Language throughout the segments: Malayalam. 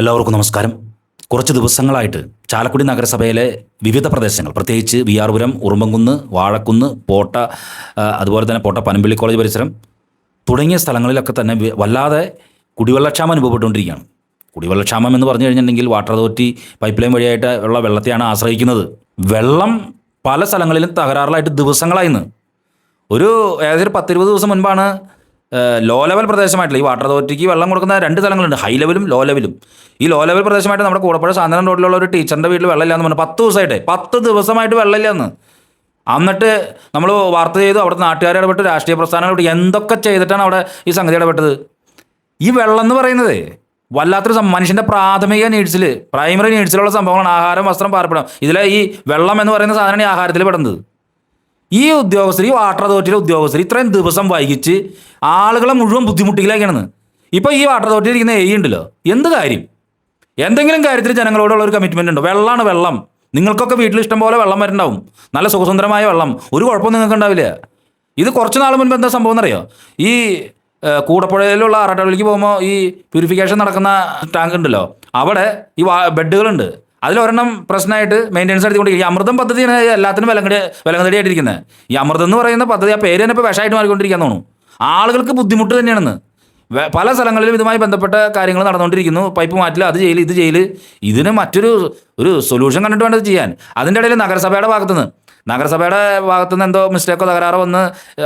എല്ലാവർക്കും നമസ്കാരം. കുറച്ച് ദിവസങ്ങളായിട്ട് ചാലക്കുടി നഗരസഭയിലെ വിവിധ പ്രദേശങ്ങൾ പ്രത്യേകിച്ച് വിയാർപുരം ഉറുമ്പംകുന്ന് വാഴക്കുന്ന് പോട്ട അതുപോലെ തന്നെ പോട്ട പനമ്പിള്ളി കോളേജ് പരിസരം തുടങ്ങിയ സ്ഥലങ്ങളിലൊക്കെ തന്നെ വല്ലാതെ കുടിവെള്ളക്ഷാമം അനുഭവപ്പെട്ടുകൊണ്ടിരിക്കുകയാണ്. കുടിവെള്ളക്ഷാമം എന്ന് പറഞ്ഞു കഴിഞ്ഞിട്ടുണ്ടെങ്കിൽ വാട്ടർ അതോറിറ്റി പൈപ്പ് ലൈൻ വഴിയായിട്ട് ഉള്ള വെള്ളത്തെയാണ് ആശ്രയിക്കുന്നത്. വെള്ളം പല സ്ഥലങ്ങളിലും തകരാറിലായിട്ട് ദിവസങ്ങളായിരുന്നു ഒരു ഏകദേശം പത്തിരുപത് ദിവസം മുൻപാണ് ലോ ലെവൽ പ്രദേശമായിട്ടുള്ള ഈ വാട്ടർ അതോറിറ്റിക്ക് വെള്ളം കൊടുക്കുന്ന രണ്ട് സ്ഥലങ്ങളുണ്ട്. ഹൈ ലെവലും ലോ ലെവലും ഈ ലോ ലെവൽ പ്രദേശമായിട്ട് നമ്മുടെ കൂടപ്പുഴ സാന്ദ്രം റോഡിലുള്ള ഒരു ടീച്ചറിന്റെ വീട്ടിൽ വെള്ളമില്ലാന്ന് പറഞ്ഞു. പത്ത് ദിവസമായിട്ട് പത്ത് ദിവസമായിട്ട് വെള്ളമില്ലെന്ന്. എന്നിട്ട് നമ്മൾ വാർത്ത ചെയ്തു അവിടെ നാട്ടുകാരെ ഇടപെട്ട് രാഷ്ട്രീയ പ്രസ്ഥാനങ്ങൾ എന്തൊക്കെ ചെയ്തിട്ടാണ് അവിടെ ഈ സംഗതി ഇടപെട്ടത്? ഈ വെള്ളം എന്ന് പറയുന്നത് വല്ലാത്തൊരു മനുഷ്യന്റെ പ്രാഥമിക നീഡ്സിൽ പ്രൈമറി നീഡ്സിലുള്ള സംഭവങ്ങളാണ്. ആഹാരം വസ്ത്രം പാർപ്പിടം. ഇതിലെ ഈ വെള്ളം എന്ന് പറയുന്ന സാധനമാണ് ഈ ആഹാരത്തിൽ പെടുന്നത്. ഈ ഉദ്യോഗസ്ഥർ ഈ വാട്ടർ അതോറിറ്റിയിലെ ഉദ്യോഗസ്ഥർ ഇത്രയും ദിവസം വൈകിച്ച് ആളുകളെ മുഴുവൻ ബുദ്ധിമുട്ടിയിലേക്കാണെന്ന് ഇപ്പോൾ ഈ വാട്ടർ അതോറിറ്റിയിൽ ഇരിക്കുന്ന എ ഉണ്ടല്ലോ. എന്ത് കാര്യം? എന്തെങ്കിലും കാര്യത്തിൽ ജനങ്ങളോടുള്ള ഒരു കമ്മിറ്റ്മെന്റ് ഉണ്ടോ? വെള്ളമാണ് വെള്ളം. നിങ്ങൾക്കൊക്കെ വീട്ടിൽ ഇഷ്ടം പോലെ വെള്ളം വരുന്നുണ്ടാവും നല്ല സുഖസുന്ദരമായ വെള്ളം. ഒരു കുഴപ്പവും നിങ്ങൾക്ക് ഉണ്ടാവില്ല. ഇത് കുറച്ച് നാൾ മുൻപ് എന്താ സംഭവം എന്നറിയോ? ഈ കൂടപ്പുഴയിലുള്ള ആറാട്ടവിളിക്ക് പോകുമ്പോൾ ഈ പ്യൂരിഫിക്കേഷൻ നടക്കുന്ന ടാങ്ക് ഉണ്ടല്ലോ. അവിടെ ഈ ബെഡുകളുണ്ട്. അതിലൊരെണ്ണം പ്രശ്നമായിട്ട് മെയിന്റെനൻസ് എടുത്തുകൊണ്ടിരിക്കും ഈ അമൃതം പദ്ധതിയാണ് എല്ലാത്തിനും വിലങ്ങടി വിലങ്ങടിയായിട്ടിരിക്കുന്നത് ഈ അമൃതം എന്ന് പറയുന്ന പദ്ധതി ആ പേര് തന്നെ ഇപ്പോൾ വിഷമായിട്ട് മാറിക്കൊണ്ടിരിക്കാൻ തോന്നുന്നു. ആളുകൾക്ക് ബുദ്ധിമുട്ട് തന്നെയാണെന്ന്. പല സ്ഥലങ്ങളിലും ഇതുമായി ബന്ധപ്പെട്ട കാര്യങ്ങൾ നടന്നുകൊണ്ടിരിക്കുന്നു. പൈപ്പ് മാറ്റില്ല അത് ചെയ്യൽ ഇത് ചെയ്യൽ ഇതിന് മറ്റൊരു ഒരു സൊല്യൂഷൻ കണ്ടിട്ട് വേണ്ടത് ചെയ്യാൻ. അതിന്റെ ഇടയിൽ നഗരസഭയുടെ ഭാഗത്തുനിന്ന് നഗരസഭയുടെ ഭാഗത്തുനിന്ന് എന്തോ മിസ്റ്റേക്കോ തകരാറോ വന്ന്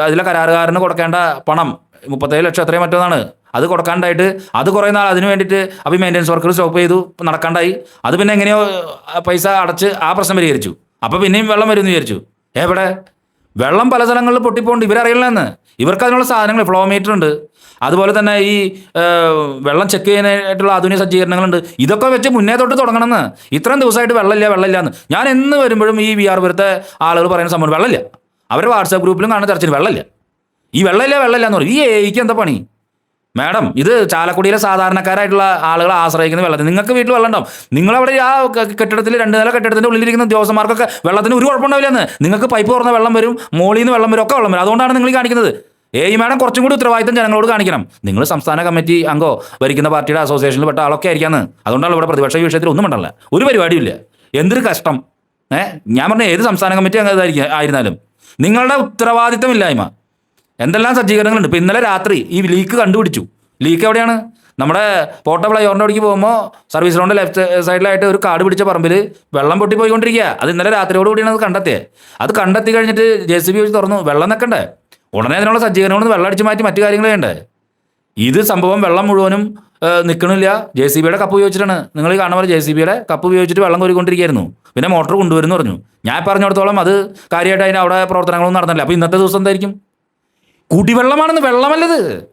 അതിലെ കരാറുകാരന് കൊടുക്കേണ്ട പണം മുപ്പത്തേഴ് ലക്ഷം എത്രയും മറ്റൊന്നാണ്. അത് കൊടുക്കാണ്ടായിട്ട് അത് കുറേ നാൾ അതിന് വേണ്ടിയിട്ട് അപ്പോൾ മെയിന്റെനൻസ് വർക്കർ സ്റ്റോപ്പ് ചെയ്തു നടക്കാണ്ടായി. അത് പിന്നെ എങ്ങനെയോ പൈസ അടച്ച് ആ പ്രശ്നം പരിഹരിച്ചു. അപ്പോൾ പിന്നെയും വെള്ളം വരുമെന്ന് വിചാരിച്ചു. എവിടെ? വെള്ളം പല സ്ഥലങ്ങളിൽ പൊട്ടിപ്പോണ്ട് ഇവരറിയില്ലെന്ന്. ഇവർക്ക് അതിനുള്ള സാധനങ്ങൾ ഫ്ലോ മീറ്റർ ഉണ്ട്. അതുപോലെ തന്നെ ഈ വെള്ളം ചെക്ക് ചെയ്യാനായിട്ടുള്ള ആധുനിക സജ്ജീകരണങ്ങളുണ്ട്. ഇതൊക്കെ വെച്ച് മുന്നേ തൊട്ട് തുടങ്ങണമെന്ന്. ഇത്രയും ദിവസമായിട്ട് വെള്ളമില്ല വെള്ളമില്ല എന്ന് ഞാൻ എന്ന് വരുമ്പോഴും ഈ വി ആർ പുരത്തെ ആളുകൾ പറയുന്ന സംഭവം വെള്ളമില്ല. അവരുടെ വാട്സാപ്പ് ഗ്രൂപ്പിലും കാണുന്ന ചർച്ചയിൽ വെള്ളമില്ല. ഈ വെള്ളമില്ല വെള്ളമില്ല എന്ന് പറയും. ഈ എയ്ക്ക് എന്താ പണി? മാഡം ഇത് ചാലക്കുടിയിലെ സാധാരണക്കാരായിട്ടുള്ള ആളുകളെ ആശ്രയിക്കുന്ന വെള്ളത്തിൽ നിങ്ങൾക്ക് വീട്ടിൽ വെള്ളം ഉണ്ടാവും. നിങ്ങളവിടെ ആ കെട്ടിടത്തിൽ രണ്ട് നില കെട്ടിടത്തിന്റെ ഉള്ളിലിരിക്കുന്ന ഉദ്യോഗസ്ഥന്മാർക്കൊക്കെ വെള്ളത്തിന് ഒരു കുഴപ്പമുണ്ടാവില്ലെന്ന്. നിങ്ങൾക്ക് പൈപ്പ് തുറന്ന വെള്ളം വരും മോളിൽ നിന്ന് വെള്ളം വരും ഒക്കെ വെള്ളം വരും. അതുകൊണ്ടാണ് നിങ്ങൾ കാണിക്കുന്നത്. ഏയ് മാഡം കുറച്ചും കൂടി ഉത്തരവാദിത്തം ജനങ്ങളോട് കാണിക്കണം. നിങ്ങൾ സംസ്ഥാന കമ്മിറ്റി അംഗോ ഭരിക്കുന്ന പാർട്ടിയുടെ അസോസിയേഷനിൽ പെട്ട ആളൊക്കെ ആയിരിക്കാന്ന്. അതുകൊണ്ടാണ് ഇവിടെ പ്രതിപക്ഷ വിഷയത്തിൽ ഒന്നും ഉണ്ടല്ല ഒരു പരിപാടിയില്ല എന്തൊരു കഷ്ടം. ഏഹ് ഞാൻ പറഞ്ഞ ഏത് സംസ്ഥാന കമ്മിറ്റി അംഗമായിരിക്കും ആയിരുന്നാലും. നിങ്ങളുടെ ഉത്തരവാദിത്തമില്ലായ്മ. എന്തെല്ലാം സജ്ജീകരണങ്ങളുണ്ട്? ഇപ്പോൾ ഇന്നലെ രാത്രി ഈ ലീക്ക് കണ്ടുപിടിച്ചു. ലീക്ക് എവിടെയാണ്? നമ്മുടെ പോട്ട ഫ്ലൈഓവറിന്റെ അവിടേക്ക് പോകുമ്പോൾ സർവീസ് റോഡിന്റെ ലെഫ്റ്റ് സൈഡിലായിട്ട് ഒരു കാട് പിടിച്ച പറമ്പിൽ വെള്ളം പൊട്ടി പോയിക്കൊണ്ടിരിക്കുക അത് ഇന്നലെ രാത്രിയോട് കൂടിയാണ് അത് കണ്ടെത്തിയത് അത് കണ്ടെത്തി കഴിഞ്ഞിട്ട് ജെ സി ബി വെച്ച് തുറന്നു. വെള്ളം നിൽക്കണ്ടേ ഉടനെ അതിനുള്ള സജ്ജീകരണങ്ങൾ വെള്ളം അടിച്ച് മാറ്റി മറ്റു കാര്യങ്ങൾ ചെയ്യണ്ടേ? ഇത് സംഭവം വെള്ളം മുഴുവനും നിൽക്കണില്ല ജെ സി ബിയുടെ കപ്പ് ഉപയോഗിച്ചിട്ടാണ്. നിങ്ങൾ കാണുന്ന പോലെ ജെ സി ബിയുടെ കപ്പ് ഉപയോഗിച്ചിട്ട് വെള്ളം കോരിക്കൊണ്ടിരിക്കുകയായിരുന്നു പിന്നെ മോട്ടോർ കൊണ്ടുവരുന്നു പറഞ്ഞു. ഞാൻ പറഞ്ഞിടത്തോളം അത് കാര്യമായിട്ട് അതിന് അവിടെ പ്രവർത്തനങ്ങളൊന്നും നടന്നില്ല. അപ്പോൾ ഇന്നത്തെ ദിവസം എന്തായിരിക്കും? കുടിവെള്ളമാണെന്ന് വെള്ളമല്ലത്.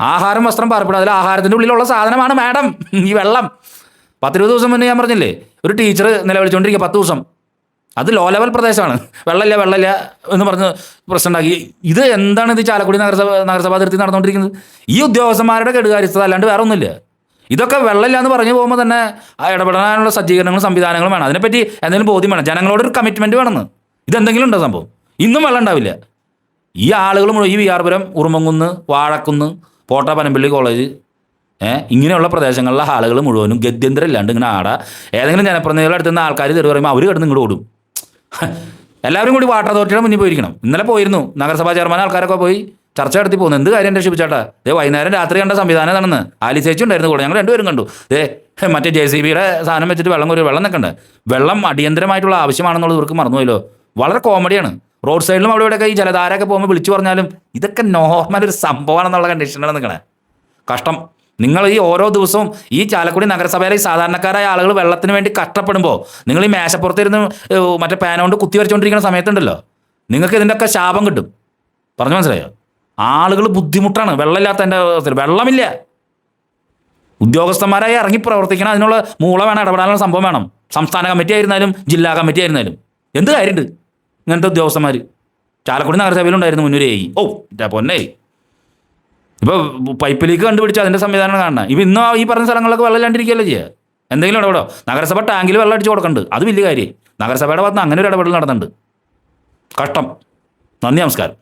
ആഹാരം വസ്ത്രം പാർപ്പിടം അതിൽ ആഹാരത്തിന്റെ ഉള്ളിലുള്ള സാധനമാണ് മാഡം. ഈ വെള്ളം. പത്തിരുപത് ദിവസം മുന്നേ ഞാൻ പറഞ്ഞില്ലേ ഒരു ടീച്ചർ നിലവിളിച്ചുകൊണ്ടിരിക്കുക പത്ത് ദിവസം. അത് ലോ ലെവൽ പ്രദേശമാണ്. വെള്ളമില്ല വെള്ളമില്ല എന്ന് പറഞ്ഞ് പ്രശ്നം ഉണ്ടാക്കി ഇത് എന്താണ് ഇത് ചാലക്കുടി നഗരസഭ നഗരസഭ അതിർത്തി നടന്നുകൊണ്ടിരിക്കുന്നത്? ഈ ഉദ്യോഗസ്ഥന്മാരുടെ കെടുകാര്യസ്ഥത അല്ലാണ്ട് വേറെ ഒന്നുമില്ല. ഇതൊക്കെ വെള്ളമില്ല എന്ന് പറഞ്ഞു പോകുമ്പോൾ തന്നെ ഇടപെടാനുള്ള സജ്ജീകരണങ്ങളും സംവിധാനങ്ങളും വേണം. അതിനെപ്പറ്റി എന്തെങ്കിലും ബോധ്യം വേണം. ജനങ്ങളോട് ഒരു കമ്മിറ്റ്മെന്റ് വേണമെന്ന്. ഇതെന്തെങ്കിലും ഉണ്ടോ സംഭവം? ഇന്നും വെള്ളം ഉണ്ടാവില്ല. ഈ ആളുകൾ മുഴുവൻ ഈ വിയാർപുരം ഉറുമങ്കുന്ന് വാഴക്കുന്ന് പോട്ട പനമ്പള്ളി കോളേജ് ഇങ്ങനെയുള്ള പ്രദേശങ്ങളിലെ ആളുകൾ മുഴുവനും ഗത്യന്തരം ഇല്ലാണ്ട് ഇങ്ങനെ ആടാ. ഏതെങ്കിലും ജനപ്രതിനിധികളുടെ അടുത്ത് നിന്ന് ആൾക്കാർ തെറി പറയുമ്പോൾ അവർ കിടന്ന് ഇങ്ങോട്ട് ഓടും. എല്ലാവരും കൂടി വാട്ടർ അതോറിറ്റിയുടെ മുന്നിൽ പോയിരിക്കണം. ഇന്നലെ പോയിരുന്നു. നഗരസഭാ ചെയർമാൻ ആൾക്കാരൊക്കെ പോയി ചർച്ച നടത്തി പോകുന്നു എന്ത് കാര്യം രക്ഷിപ്പിച്ചാട്ടാ? ദേ വൈകുന്നേരം രാത്രി കണ്ട സംവിധാനം നടന്ന് ആലി ചേച്ചി ഉണ്ടായിരുന്നു കൂടെ. ഞങ്ങൾ രണ്ടുപേരും കണ്ടു. ദേ മറ്റേ ജെ സി ബിയുടെ സാധനം വെച്ചിട്ട് വെള്ളം കോരി വെള്ളം നിൽക്കണ്ടേ വെള്ളം അടിയന്തരമായിട്ടുള്ള ആവശ്യമാണെന്നുള്ളത് ഇവർക്ക് മറന്നുപോയല്ലോ. വളരെ കോമഡിയാണ് റോഡ് സൈഡിലും അവിടെ ഇവിടെയൊക്കെ ഈ ജലധാരയൊക്കെ പോകുമ്പോൾ വിളിച്ചു പറഞ്ഞാലും ഇതൊക്കെ നോർമൽ ഒരു സംഭവമാണെന്നുള്ള കണ്ടീഷനാണ് നിങ്ങളെ. കഷ്ടം. നിങ്ങൾ ഈ ഓരോ ദിവസവും ഈ ചാലക്കുടി നഗരസഭയിലെ ഈ സാധാരണക്കാരായ ആളുകൾ വെള്ളത്തിന് വേണ്ടി കഷ്ടപ്പെടുമ്പോൾ നിങ്ങൾ ഈ മേശപ്പുറത്തിരുന്ന് മറ്റേ പാന കൊണ്ട് കുത്തി വരച്ചുകൊണ്ടിരിക്കുന്ന സമയത്തുണ്ടല്ലോ. നിങ്ങൾക്ക് ഇതിന്റെയൊക്കെ ശാപം കിട്ടും. പറഞ്ഞു മനസ്സിലായോ? ആളുകൾ ബുദ്ധിമുട്ടാണ്. വെള്ളമില്ലാത്തതിന്റെ വെള്ളമില്ല. ഉദ്യോഗസ്ഥന്മാരായി ഇറങ്ങി പ്രവർത്തിക്കണം. അതിനുള്ള മൂള വേണം ഇടപെടാനുള്ള സംഭവം വേണം. സംസ്ഥാന കമ്മിറ്റി ആയിരുന്നാലും ജില്ലാ കമ്മിറ്റി ആയിരുന്നാലും. എന്ത് കാര്യമുണ്ട് ഇങ്ങനത്തെ ഉദ്യോഗസ്ഥന്മാർ ചാലക്കുടി നഗരസഭയിലുണ്ടായിരുന്നു മുന്നൂരേ എ ഓ ഇതാ പൊന്നേ. ഇപ്പോൾ പൈപ്പ് ലീക്ക് കണ്ടുപിടിച്ച് അതിന്റെ സംവിധാനം കാണണം ഇപ്പം ഇന്നും ഈ പറഞ്ഞ സ്ഥലങ്ങളിലൊക്കെ വെള്ളം ഇല്ലാണ്ടിരിക്കുകയല്ലേ ചെയ്യുക എന്തെങ്കിലും ഇടപെടോ. നഗരസഭ ടാങ്കിൽ വെള്ളം അടിച്ച് കൊടുക്കുന്നുണ്ട് അത് വലിയ കാര്യം. നഗരസഭയുടെ ഭാഗത്ത് അങ്ങനെ ഒരു ഇടപെടൽ നടന്നുണ്ട് കഷ്ടം. നന്ദി നമസ്കാരം.